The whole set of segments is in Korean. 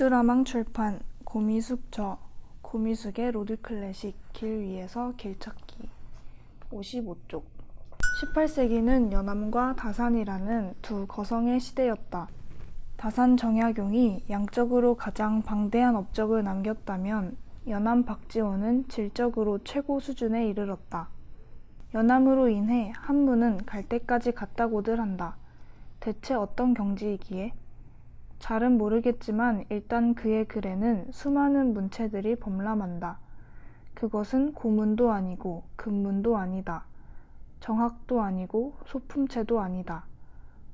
뚜라망 출판 고미숙 저 고미숙의 로드 클래식 길 위에서 길 찾기 55쪽 18세기는 연암과 다산이라는 두 거성의 시대였다. 다산 정약용이 양적으로 가장 방대한 업적을 남겼다면 연암 박지원은 질적으로 최고 수준에 이르렀다. 연암으로 인해 한문은 갈 때까지 갔다고들 한다. 대체 어떤 경지이기에? 잘은 모르겠지만 일단 그의 글에는 수많은 문체들이 범람한다. 그것은 고문도 아니고 금문도 아니다. 정학도 아니고 소품체도 아니다.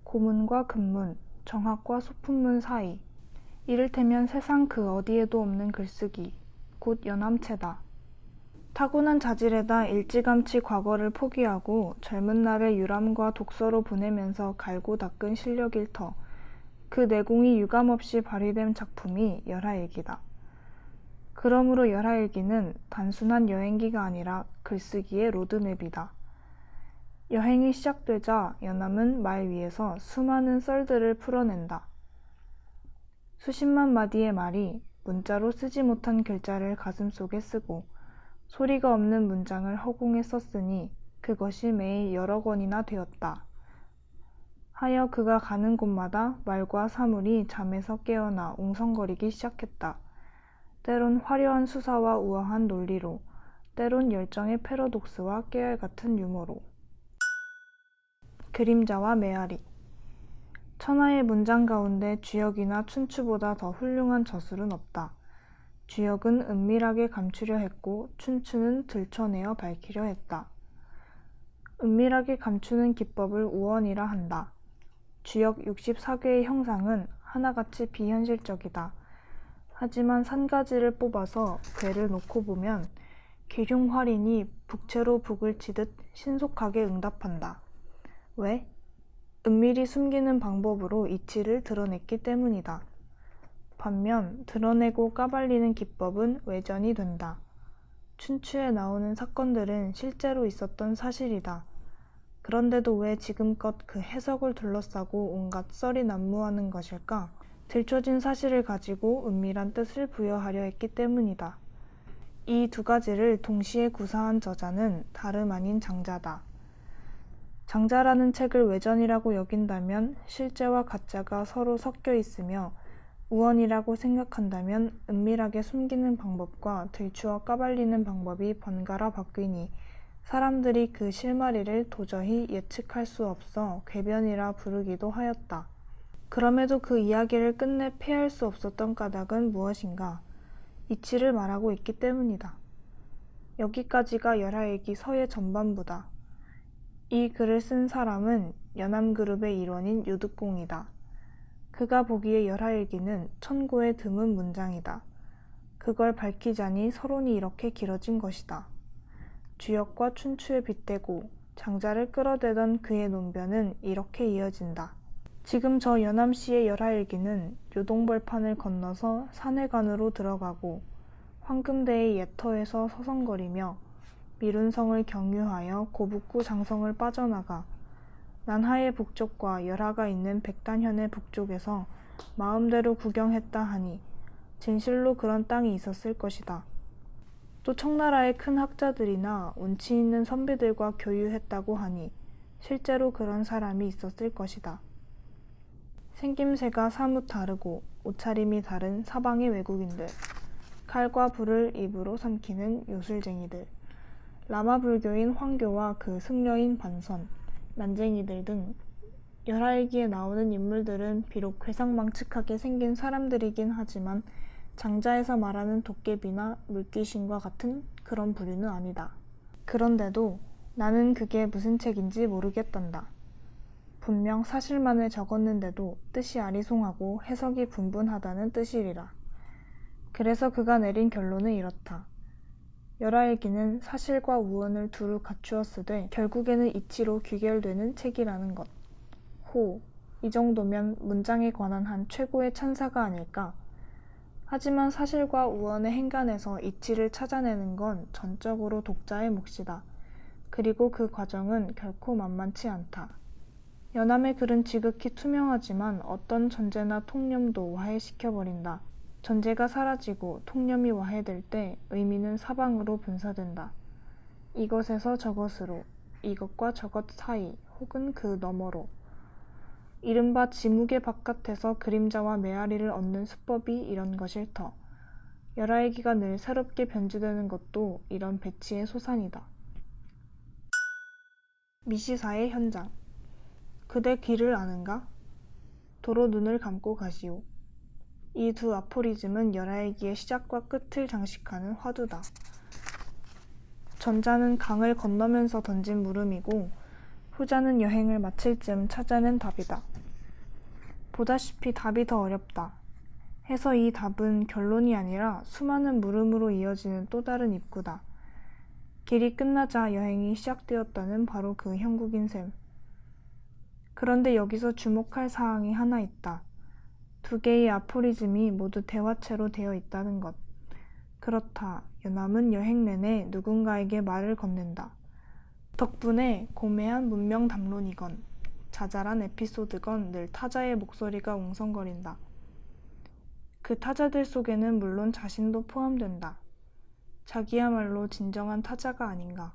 고문과 금문, 정학과 소품문 사이. 이를테면 세상 그 어디에도 없는 글쓰기, 곧 연암체다. 타고난 자질에다 일찌감치 과거를 포기하고 젊은 날의 유람과 독서로 보내면서 갈고 닦은 실력일 터. 그 내공이 유감없이 발휘된 작품이 열하일기다. 그러므로 열하일기는 단순한 여행기가 아니라 글쓰기의 로드맵이다. 여행이 시작되자 연암은 말 위에서 수많은 썰들을 풀어낸다. 수십만 마디의 말이 문자로 쓰지 못한 글자를 가슴속에 쓰고 소리가 없는 문장을 허공에 썼으니 그것이 매일 여러 권이나 되었다. 하여 그가 가는 곳마다 말과 사물이 잠에서 깨어나 웅성거리기 시작했다. 때론 화려한 수사와 우아한 논리로, 때론 열정의 패러독스와 깨알 같은 유머로. 그림자와 메아리. 천하의 문장 가운데 주역이나 춘추보다 더 훌륭한 저술은 없다. 주역은 은밀하게 감추려 했고 춘추는 들춰내어 밝히려 했다. 은밀하게 감추는 기법을 우원이라 한다. 주역 64개의 형상은 하나같이 비현실적이다. 하지만 산가지를 뽑아서 괴를 놓고 보면 계룡활인이 북채로 북을 치듯 신속하게 응답한다. 왜? 은밀히 숨기는 방법으로 이치를 드러냈기 때문이다. 반면 드러내고 까발리는 기법은 외전이 된다. 춘추에 나오는 사건들은 실제로 있었던 사실이다. 그런데도 왜 지금껏 그 해석을 둘러싸고 온갖 썰이 난무하는 것일까? 들춰진 사실을 가지고 은밀한 뜻을 부여하려 했기 때문이다. 이 두 가지를 동시에 구사한 저자는 다름 아닌 장자다. 장자라는 책을 외전이라고 여긴다면 실제와 가짜가 서로 섞여 있으며 우언이라고 생각한다면 은밀하게 숨기는 방법과 들추어 까발리는 방법이 번갈아 바뀌니 사람들이 그 실마리를 도저히 예측할 수 없어 궤변이라 부르기도 하였다. 그럼에도 그 이야기를 끝내 패할 수 없었던 까닭은 무엇인가? 이치를 말하고 있기 때문이다. 여기까지가 열하일기 서예 전반부다. 이 글을 쓴 사람은 연암그룹의 일원인 유득공이다. 그가 보기에 열하일기는 천고에 드문 문장이다. 그걸 밝히자니 서론이 이렇게 길어진 것이다. 주역과 춘추에 빗대고 장자를 끌어대던 그의 논변은 이렇게 이어진다. 지금 저 연암시의 열하일기는 요동벌판을 건너서 산회관으로 들어가고 황금대의 예터에서 서성거리며 미룬성을 경유하여 고북구 장성을 빠져나가 난하의 북쪽과 열하가 있는 백단현의 북쪽에서 마음대로 구경했다 하니 진실로 그런 땅이 있었을 것이다. 또 청나라의 큰 학자들이나 운치 있는 선비들과 교유했다고 하니 실제로 그런 사람이 있었을 것이다. 생김새가 사뭇 다르고 옷차림이 다른 사방의 외국인들, 칼과 불을 입으로 삼키는 요술쟁이들, 라마 불교인 황교와 그 승려인 반선, 난쟁이들 등 열하일기에 나오는 인물들은 비록 괴상망측하게 생긴 사람들이긴 하지만 장자에서 말하는 도깨비나 물귀신과 같은 그런 부류는 아니다. 그런데도 나는 그게 무슨 책인지 모르겠단다. 분명 사실만을 적었는데도 뜻이 아리송하고 해석이 분분하다는 뜻이리라. 그래서 그가 내린 결론은 이렇다. 열하일기는 사실과 우언을 두루 갖추었으되 결국에는 이치로 귀결되는 책이라는 것. 호, 이 정도면 문장에 관한 한 최고의 찬사가 아닐까? 하지만 사실과 우언의 행간에서 이치를 찾아내는 건 전적으로 독자의 몫이다. 그리고 그 과정은 결코 만만치 않다. 연암의 글은 지극히 투명하지만 어떤 전제나 통념도 와해시켜버린다. 전제가 사라지고 통념이 와해될 때 의미는 사방으로 분사된다. 이것에서 저것으로, 이것과 저것 사이, 혹은 그 너머로. 이른바 지무개 바깥에서 그림자와 메아리를 얻는 수법이 이런 것일 터. 열아이기가 늘 새롭게 변주되는 것도 이런 배치의 소산이다. 미시사의 현장. 그대 길을 아는가? 도로 눈을 감고 가시오. 이 두 아포리즘은 열아이기의 시작과 끝을 장식하는 화두다. 전자는 강을 건너면서 던진 물음이고 후자는 여행을 마칠 즈음 찾아낸 답이다. 보다시피 답이 더 어렵다. 해서 이 답은 결론이 아니라 수많은 물음으로 이어지는 또 다른 입구다. 길이 끝나자 여행이 시작되었다는 바로 그 형국인 셈. 그런데 여기서 주목할 사항이 하나 있다. 두 개의 아포리즘이 모두 대화체로 되어 있다는 것. 그렇다. 연암은 여행 내내 누군가에게 말을 건넨다. 덕분에 고매한 문명 담론이건 자잘한 에피소드건 늘 타자의 목소리가 웅성거린다. 그 타자들 속에는 물론 자신도 포함된다. 자기야말로 진정한 타자가 아닌가.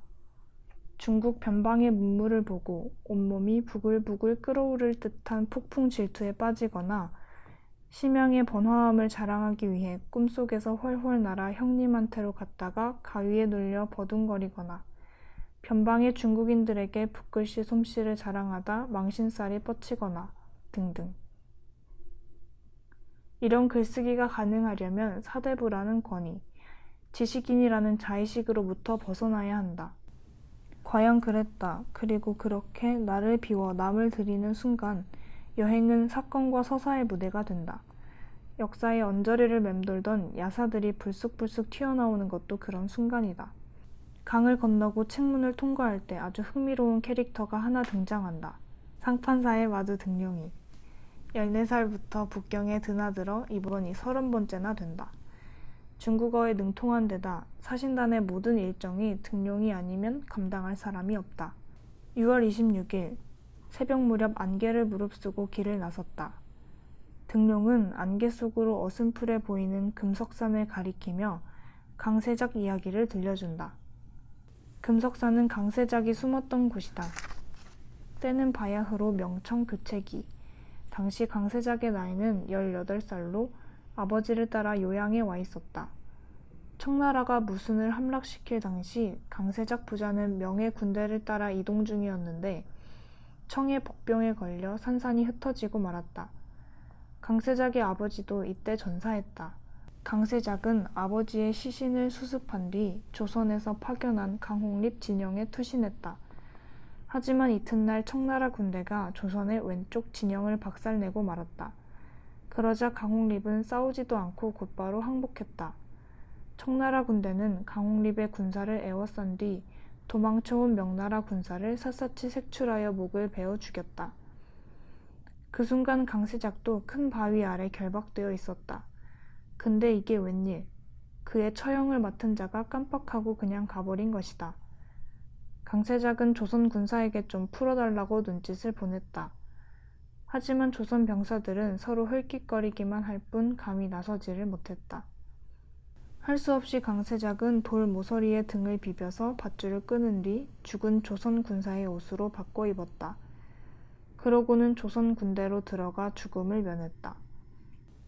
중국 변방의 문물을 보고 온몸이 부글부글 끓어오를 듯한 폭풍 질투에 빠지거나 심양의 번화함을 자랑하기 위해 꿈속에서 훨훨 날아 형님한테로 갔다가 가위에 눌려 버둥거리거나 변방의 중국인들에게 붓글씨 솜씨를 자랑하다 망신살이 뻗치거나 등등. 이런 글쓰기가 가능하려면 사대부라는 권위, 지식인이라는 자의식으로부터 벗어나야 한다. 과연 그랬다. 그리고 그렇게 나를 비워 남을 들이는 순간 여행은 사건과 서사의 무대가 된다. 역사의 언저리를 맴돌던 야사들이 불쑥불쑥 튀어나오는 것도 그런 순간이다. 강을 건너고 책문을 통과할 때 아주 흥미로운 캐릭터가 하나 등장한다. 상판사의 마두 등룡이. 14살부터 북경에 드나들어 이번이 30번째나 된다. 중국어에 능통한 데다 사신단의 모든 일정이 등룡이 아니면 감당할 사람이 없다. 6월 26일 새벽 무렵 안개를 무릅쓰고 길을 나섰다. 등룡은 안개 속으로 어슴풀해 보이는 금석산을 가리키며 강세작 이야기를 들려준다. 금석산은 강세작이 숨었던 곳이다. 때는 바야흐로 명청 교체기. 당시 강세작의 나이는 18살로 아버지를 따라 요양에 와 있었다. 청나라가 무순을 함락시킬 당시 강세작 부자는 명예 군대를 따라 이동 중이었는데 청의 복병에 걸려 산산이 흩어지고 말았다. 강세작의 아버지도 이때 전사했다. 강세작은 아버지의 시신을 수습한 뒤 조선에서 파견한 강홍립 진영에 투신했다. 하지만 이튿날 청나라 군대가 조선의 왼쪽 진영을 박살내고 말았다. 그러자 강홍립은 싸우지도 않고 곧바로 항복했다. 청나라 군대는 강홍립의 군사를 에워싼 뒤 도망쳐온 명나라 군사를 샅샅이 색출하여 목을 베어 죽였다. 그 순간 강세작도 큰 바위 아래 결박되어 있었다. 근데 이게 웬일? 그의 처형을 맡은 자가 깜빡하고 그냥 가버린 것이다. 강세작은 조선 군사에게 좀 풀어달라고 눈짓을 보냈다. 하지만 조선 병사들은 서로 헐깃거리기만 할 뿐 감히 나서지를 못했다. 할 수 없이 강세작은 돌 모서리에 등을 비벼서 밧줄을 끄는 뒤 죽은 조선 군사의 옷으로 바꿔 입었다. 그러고는 조선 군대로 들어가 죽음을 면했다.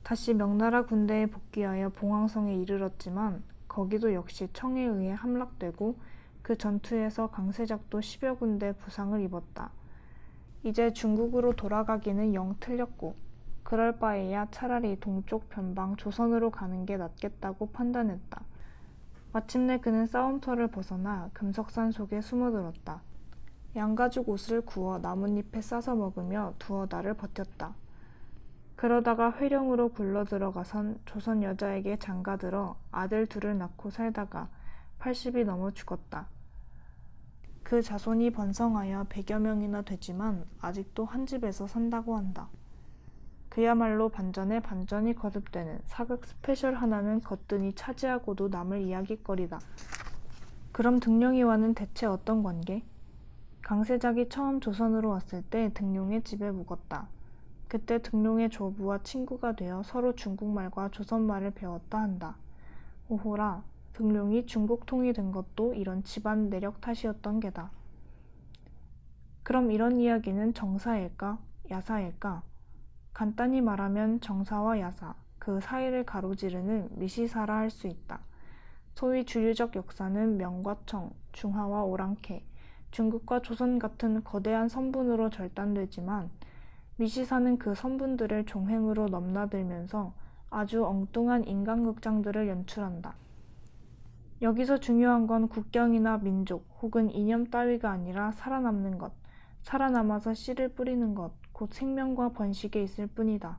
다시 명나라 군대에 복귀하여 봉황성에 이르렀지만 거기도 역시 청에 의해 함락되고 그 전투에서 강세작도 10여 군데 부상을 입었다. 이제 중국으로 돌아가기는 영 틀렸고 그럴 바에야 차라리 동쪽 변방 조선으로 가는 게 낫겠다고 판단했다. 마침내 그는 싸움터를 벗어나 금석산 속에 숨어들었다. 양가죽 옷을 구워 나뭇잎에 싸서 먹으며 두어 달을 버텼다. 그러다가 회령으로 굴러 들어가선 조선 여자에게 장가들어 아들 둘을 낳고 살다가 80이 넘어 죽었다. 그 자손이 번성하여 100여 명이나 되지만 아직도 한 집에서 산다고 한다. 그야말로 반전에 반전이 거듭되는 사극 스페셜 하나는 거뜬히 차지하고도 남을 이야기거리다. 그럼 등룡이와는 대체 어떤 관계? 강세작이 처음 조선으로 왔을 때 등룡의 집에 묵었다. 그때 등룡의 조부와 친구가 되어 서로 중국말과 조선말을 배웠다 한다. 오호라, 등룡이 중국통이 된 것도 이런 집안 내력 탓이었던 게다. 그럼 이런 이야기는 정사일까? 야사일까? 간단히 말하면 정사와 야사, 그 사이를 가로지르는 미시사라 할 수 있다. 소위 주류적 역사는 명과 청, 중하와 오랑캐, 중국과 조선 같은 거대한 선분으로 절단되지만 미시사는 그 선분들을 종횡으로 넘나들면서 아주 엉뚱한 인간극장들을 연출한다. 여기서 중요한 건 국경이나 민족 혹은 이념 따위가 아니라 살아남는 것, 살아남아서 씨를 뿌리는 것, 곧 생명과 번식에 있을 뿐이다.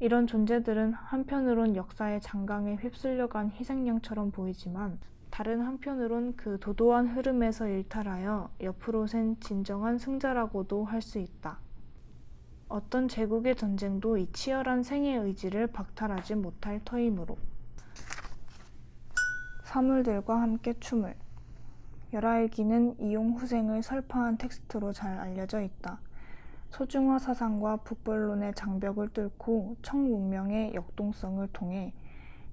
이런 존재들은 한편으론 역사의 장강에 휩쓸려간 희생양처럼 보이지만 다른 한편으론 그 도도한 흐름에서 일탈하여 옆으로 샌 진정한 승자라고도 할 수 있다. 어떤 제국의 전쟁도 이 치열한 생의 의지를 박탈하지 못할 터이므로. 사물들과 함께 춤을. 열하일기는 이용 후생을 설파한 텍스트로 잘 알려져 있다. 소중화 사상과 북벌론의 장벽을 뚫고 청문명의 역동성을 통해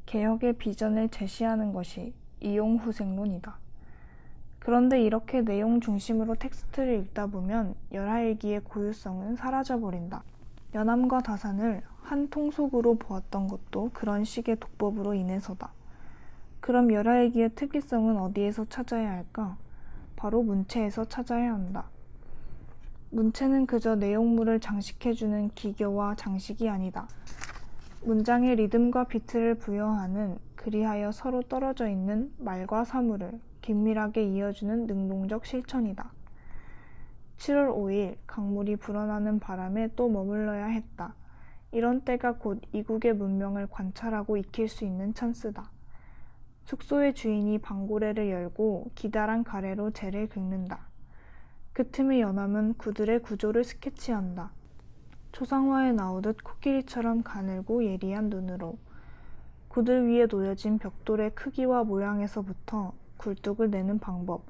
개혁의 비전을 제시하는 것이 이용 후생론이다. 그런데 이렇게 내용 중심으로 텍스트를 읽다 보면 열하일기의 고유성은 사라져버린다. 연암과 다산을 한 통속으로 보았던 것도 그런 식의 독법으로 인해서다. 그럼 열하일기의 특이성은 어디에서 찾아야 할까? 바로 문체에서 찾아야 한다. 문체는 그저 내용물을 장식해주는 기교와 장식이 아니다. 문장의 리듬과 비트를 부여하는 그리하여 서로 떨어져 있는 말과 사물을 긴밀하게 이어주는 능동적 실천이다. 7월 5일 강물이 불어나는 바람에 또 머물러야 했다. 이런 때가 곧 이국의 문명을 관찰하고 익힐 수 있는 찬스다. 숙소의 주인이 방고래를 열고 기다란 가래로 재를 긁는다. 그 틈에 연암은 구들의 구조를 스케치한다. 초상화에 나오듯 코끼리처럼 가늘고 예리한 눈으로 구들 위에 놓여진 벽돌의 크기와 모양에서부터 굴뚝을 내는 방법,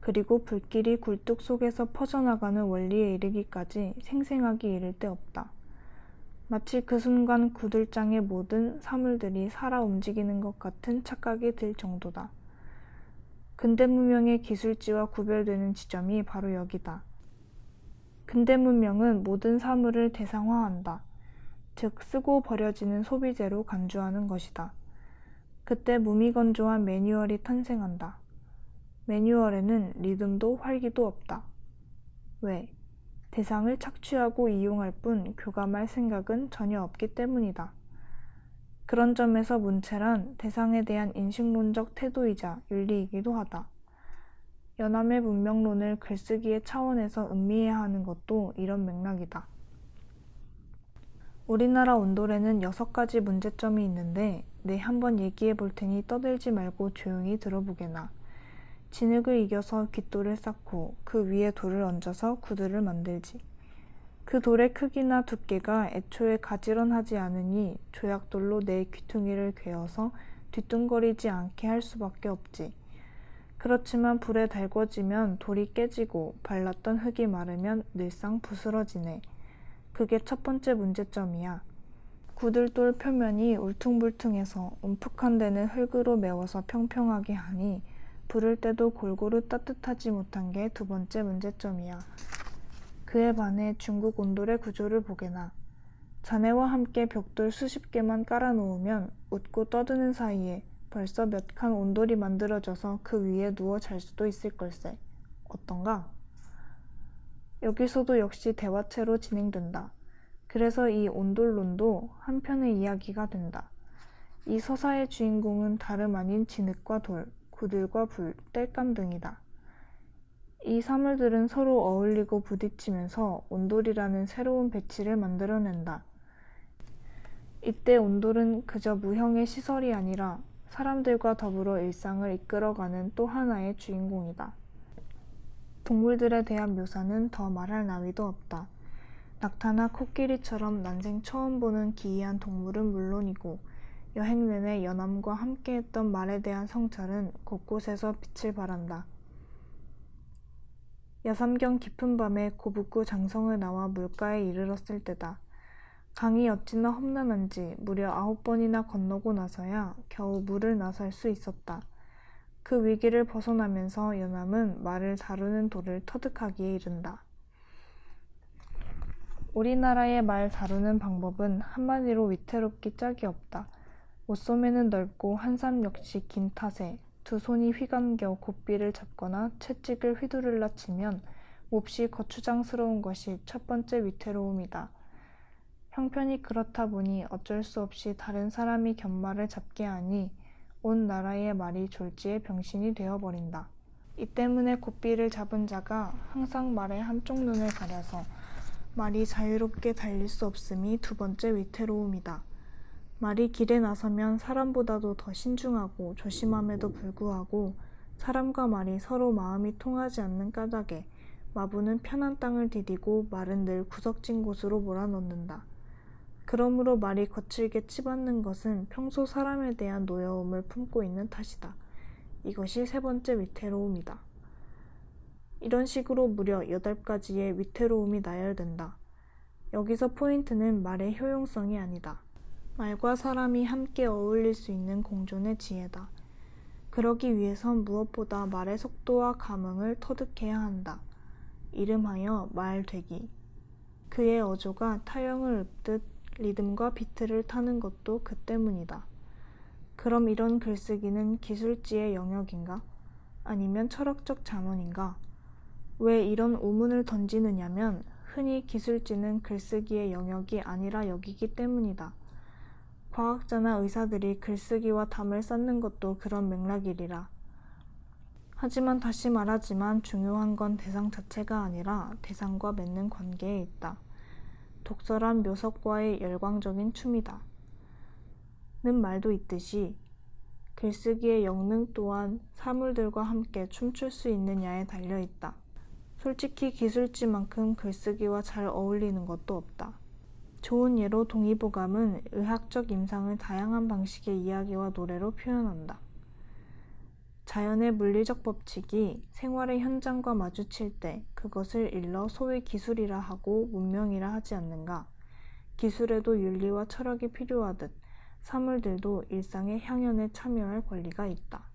그리고 불길이 굴뚝 속에서 퍼져나가는 원리에 이르기까지 생생하게 이를 데 없다. 마치 그 순간 구들장의 모든 사물들이 살아 움직이는 것 같은 착각이 들 정도다. 근대 문명의 기술지와 구별되는 지점이 바로 여기다. 근대 문명은 모든 사물을 대상화한다. 즉, 쓰고 버려지는 소비재로 간주하는 것이다. 그때 무미건조한 매뉴얼이 탄생한다. 매뉴얼에는 리듬도 활기도 없다. 왜? 대상을 착취하고 이용할 뿐 교감할 생각은 전혀 없기 때문이다. 그런 점에서 문체란 대상에 대한 인식론적 태도이자 윤리이기도 하다. 연암의 문명론을 글쓰기의 차원에서 음미해야 하는 것도 이런 맥락이다. 우리나라 온돌에는 여섯 가지 문제점이 있는데 네 한번 얘기해 볼 테니 떠들지 말고 조용히 들어보게나. 진흙을 이겨서 깃돌을 쌓고 그 위에 돌을 얹어서 구두를 만들지. 그 돌의 크기나 두께가 애초에 가지런하지 않으니 조약돌로 내 귀퉁이를 괴어서 뒤뚱거리지 않게 할 수밖에 없지. 그렇지만 불에 달궈지면 돌이 깨지고 발랐던 흙이 마르면 늘상 부스러지네. 그게 첫 번째 문제점이야. 구들돌 표면이 울퉁불퉁해서 움푹한 데는 흙으로 메워서 평평하게 하니 부를 때도 골고루 따뜻하지 못한 게 두 번째 문제점이야. 그에 반해 중국 온돌의 구조를 보게나. 자네와 함께 벽돌 수십 개만 깔아놓으면 웃고 떠드는 사이에 벌써 몇 칸 온돌이 만들어져서 그 위에 누워 잘 수도 있을 걸세. 어떤가? 여기서도 역시 대화체로 진행된다. 그래서 이 온돌론도 한편의 이야기가 된다. 이 서사의 주인공은 다름 아닌 진흙과 돌, 구들과 불, 땔감 등이다. 이 사물들은 서로 어울리고 부딪히면서 온돌이라는 새로운 배치를 만들어낸다. 이때 온돌은 그저 무형의 시설이 아니라 사람들과 더불어 일상을 이끌어가는 또 하나의 주인공이다. 동물들에 대한 묘사는 더 말할 나위도 없다. 낙타나 코끼리처럼 난생 처음 보는 기이한 동물은 물론이고 여행 내내 연암과 함께했던 말에 대한 성찰은 곳곳에서 빛을 발한다. 야삼경 깊은 밤에 고북구 장성을 나와 물가에 이르렀을 때다. 강이 어찌나 험난한지 무려 아홉 번이나 건너고 나서야 겨우 물을 나설 수 있었다. 그 위기를 벗어나면서 연암은 말을 다루는 돌을 터득하기에 이른다. 우리나라의 말 다루는 방법은 한마디로 위태롭기 짝이 없다. 옷소매는 넓고 한삼 역시 긴 탓에 두 손이 휘감겨 고삐를 잡거나 채찍을 휘두를라 치면 몹시 거추장스러운 것이 첫 번째 위태로움이다. 형편이 그렇다 보니 어쩔 수 없이 다른 사람이 견말을 잡게 하니 온 나라의 말이 졸지에 병신이 되어버린다. 이 때문에 고삐를 잡은 자가 항상 말의 한쪽 눈을 가려서 말이 자유롭게 달릴 수 없음이 두 번째 위태로움이다. 말이 길에 나서면 사람보다도 더 신중하고 조심함에도 불구하고 사람과 말이 서로 마음이 통하지 않는 까닭에 마부는 편한 땅을 디디고 말은 늘 구석진 곳으로 몰아넣는다. 그러므로 말이 거칠게 치받는 것은 평소 사람에 대한 노여움을 품고 있는 탓이다. 이것이 세 번째 위태로움이다. 이런 식으로 무려 여덟 가지의 위태로움이 나열된다. 여기서 포인트는 말의 효용성이 아니다. 말과 사람이 함께 어울릴 수 있는 공존의 지혜다. 그러기 위해선 무엇보다 말의 속도와 감흥을 터득해야 한다. 이름하여 말되기. 그의 어조가 타령을 읊듯 리듬과 비트를 타는 것도 그 때문이다. 그럼 이런 글쓰기는 기술지의 영역인가? 아니면 철학적 자문인가? 왜 이런 오문을 던지느냐면 흔히 기술지는 글쓰기의 영역이 아니라 여기기 때문이다. 과학자나 의사들이 글쓰기와 담을 쌓는 것도 그런 맥락이리라. 하지만 다시 말하지만 중요한 건 대상 자체가 아니라 대상과 맺는 관계에 있다. 독설한 묘석과의 열광적인 춤이다. 는 말도 있듯이 글쓰기의 영능 또한 사물들과 함께 춤출 수 있느냐에 달려 있다. 솔직히 기술지만큼 글쓰기와 잘 어울리는 것도 없다. 좋은 예로 동의보감은 의학적 임상을 다양한 방식의 이야기와 노래로 표현한다. 자연의 물리적 법칙이 생활의 현장과 마주칠 때 그것을 일러 소위 기술이라 하고 문명이라 하지 않는가? 기술에도 윤리와 철학이 필요하듯 사물들도 일상의 향연에 참여할 권리가 있다.